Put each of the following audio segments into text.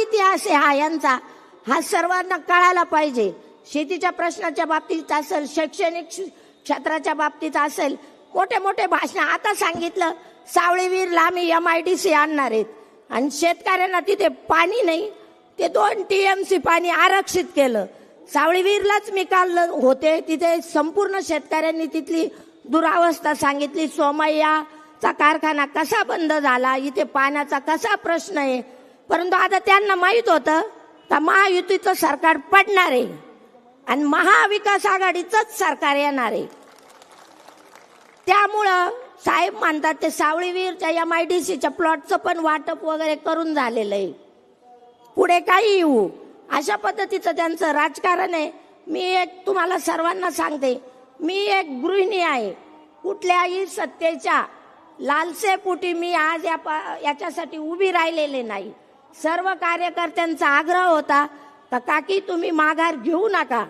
इतिहास आहे हा यांचा. हा सर्वांना कळायला पाहिजे. शेतीच्या प्रश्नाच्या बाबतीत असेल शैक्षणिक क्षेत्राच्या बाबतीत असेल मोठे मोठे भाषण. आता सांगितलं सावळीवीरला आम्ही एम आय डी सी आणणार आहेत. आणि शेतकऱ्यांना तिथे पाणी नाही. ते दोन टीएमसी पाणी आरक्षित केलं. सावळीवीरलाच मी काल होते. तिथे संपूर्ण शेतकऱ्यांनी तिथली दुरावस्था सांगितली. सोमय्याचा कारखाना कसा बंद झाला? इथे पाण्याचा कसा प्रश्न आहे? परंतु आता त्यांना माहीत होतं तर महायुतीचं सरकार पडणार आहे. आणि महाविकास आघाडीचंच सरकार येणार आहे. त्यामुळं साहेब मानतात ते सावळीवीरच्या एम आय डी सीच्या प्लॉटचं पण वाटप वगैरे करून झालेलं आहे. पुढे काही येऊ. अशा पद्धतीचं त्यांचं राजकारण आहे. मी एक तुम्हाला सर्वांना सांगते मी एक गृहिणी आहे. कुठल्याही सत्तेच्या लालसेपोटी मी आज या याच्यासाठी उभी राहिलेले नाही. सर्व कार्यकर्त्यांचा आग्रह होता का काकी तुम्ही माघार घेऊ नका.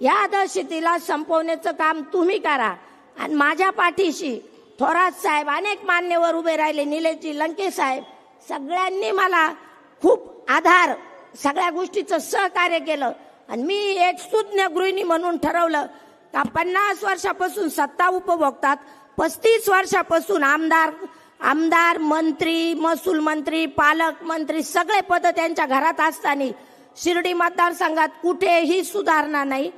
या दहशतीला संपवण्याचं काम तुम्ही करा. आणि माझ्या पाठीशी थोरात साहेब अनेक मान्यवर उभे राहिले निलेशजी लंके साहेब. सगळ्यांनी मला खूप आधार सगळ्या गोष्टीचं सहकार्य केलं. आणि मी एक सुज्ञ गृहिणी म्हणून ठरवलं का पन्नास वर्षापासून सत्ता उपभोगतात पस्तीस वर्षापासून आमदार आमदार मंत्री महसूल मंत्री पालक मंत्री सगळे पद त्यांच्या घरात असताना शिर्डी मतदारसंघात कुठेही सुधारणा नाही.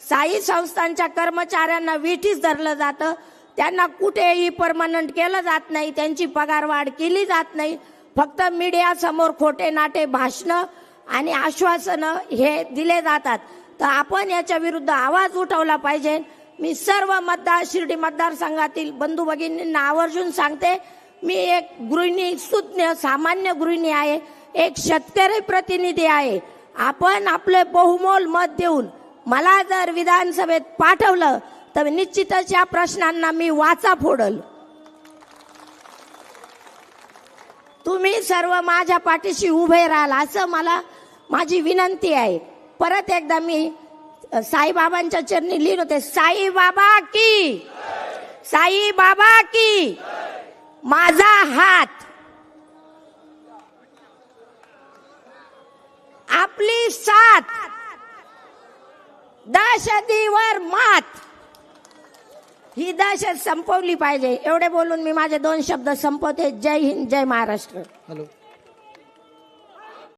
साई संस्थांच्या कर्मचाऱ्यांना विठीस धरलं जातं. त्यांना कुठेही परमनंट केलं जात नाही. त्यांची पगारवाढ केली जात नाही. फक्त मीडिया समोर खोटे नाटे भाषणं आणि आश्वासनं हे दिले जातात. तर आपण याच्या विरुद्ध आवाज उठवला पाहिजे. मी सर्व मतदार शिर्डी मतदारसंघातील बंधू भगिनींना आवर्जून सांगते मी एक गृहिणी सुज्ञ सामान्य गृहिणी आहे एक शेतकरी प्रतिनिधी आहे. आपण आपले बहुमोल मत देऊन मला जर विधानसभेत पाठवलं तर निश्चितच या प्रश्नांना मी वाचा फोडल. तुम्ही सर्व माझ्या पाठीशी उभे राहाल असं मला माझी विनंती आहे. परत एकदा मी साईबाबांच्या चरणी लिहित होते साईबाबा की साईबाबा की माझा हात. आपली साथ दहशतीवर मात. ही दहशत संपवली पाहिजे. एवढे बोलून मी माझे दोन शब्द संपवते. जय हिंद जय महाराष्ट्र. हॅलो.